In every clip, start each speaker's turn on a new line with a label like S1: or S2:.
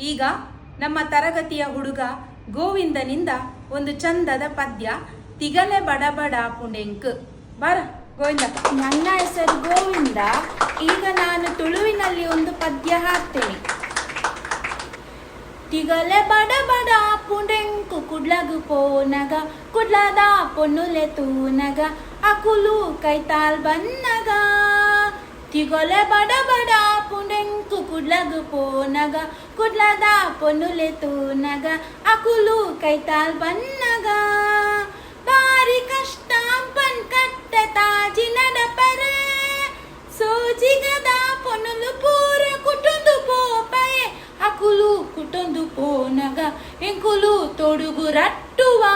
S1: ಈಗ ನಮ್ಮ ತರಗತಿಯ ಹುಡುಗ ಗೋವಿಂದನಿಂದ ಒಂದು ಚಂದದ ಪದ್ಯ, ತಿಗಲೆ ಬಡಬಡ ಪುಣೆಂಕ್ ಬರ, ಗೋವಿಂದ.
S2: ನನ್ನ ಹೆಸರು ಗೋವಿಂದ. ಈಗ ನಾನು ತುಳುವಿನಲ್ಲಿ ಒಂದು ಪದ್ಯ ಹಾಕ್ತೇನೆ ತಿಗಲೆ ಬಡ ಬಡ ಪುಂಡೆಂಕು, ಕುಡ್ಲಗು ಪೋನಗ ಕುಡ್ಲದ ಪೊನ್ನುಲೆ ತೂನಗ ಅಕುಲು ಕೈತಾಲ್ ಬನ್ನಗ ತಿಗೊಲೆ ಬಡ ಬಡ ಪುಣೆಂಕು ಕುಡ್ಲಗು ಪೋನಗ ಕುಡ್ಲದ ಪೊನ್ನುಲೆ ತೂನಗ ಅಕುಲು ಕೈತಾಲ್ ಬನ್ನಗ ಬಾರಿ ಕಷ್ಟ ಪನ್ ಕಟ್ಟ ತಾಜಿ ನಡಪರೆ ಸೋಜಿಗದ ಪೊನ್ನುಲು ಪೂರ ಕುಟುಂದು ಪೋಪಯೆ ಅಕುಲು ಕುಟುಂದು ಪೋನಗ ಎಂಕುಲು ತೊಡುಗು ರಟ್ಟುವಾ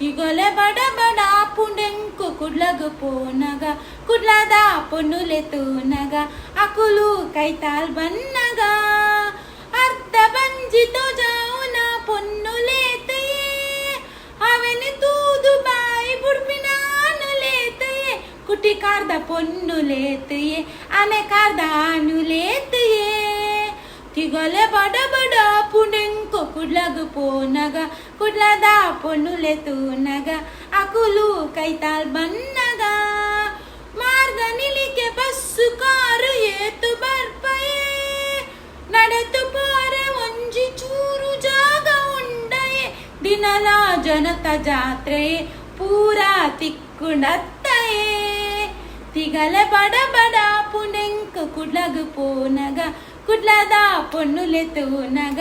S2: యుగల బడబడ పుండెంకు కుడ్లగు పోనగా కుడ్లద పొన్నులెతూనగా అకులు కైతాల్ బన్నగా. అర్ధ బంజితో జావున పొన్నులేతయే అవని తూదు బాయి బుడిపినాను లేతయే కుటికార్ద పొన్నులేతయే అనే కార్దాను లేతయే ಆನುಲೇತೆಯೇ ತಿಗೊಲೆ ಬಡ ಬಡ ಪುಂಡೆಂಕು ಕುಡ್ಲಗು ಪೋನಗ ಕುಡ್ಲದ ಪೊನ್ನುಲೆ ತೂನಗ ಅಕುಲು ಕೈತಾಲ್ ಬನ್ನಗ ಮಾರ್ಗ ನಿಲಿಕೆ ಬಸ್ಸು ಕಾರು ಏತು ಬರ್ಪಯೇ ನಡೆತು ಪಾರೆ ಒಂಜಿ ಚೂರು ಜಾಗ ಉಂಡಯೇ ದಿನಲ ಜನತ ಜಾತ್ರೆ ಪೂರಾ ತಿಕ್ಕುಂಡತ್ತಯೇ ತಿಗಲೆ ಬಡ ಬಡ ಪುಣೆಂಕ ಕುಡ್ಲಗು ಪೋನಗ ಕುಡ್ಲದ ಪೊನ್ನುಲೆ ತೂನಗ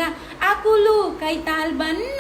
S2: ಅಕುಲು ಕೈತಾಲ್ ಬನ್ನಗ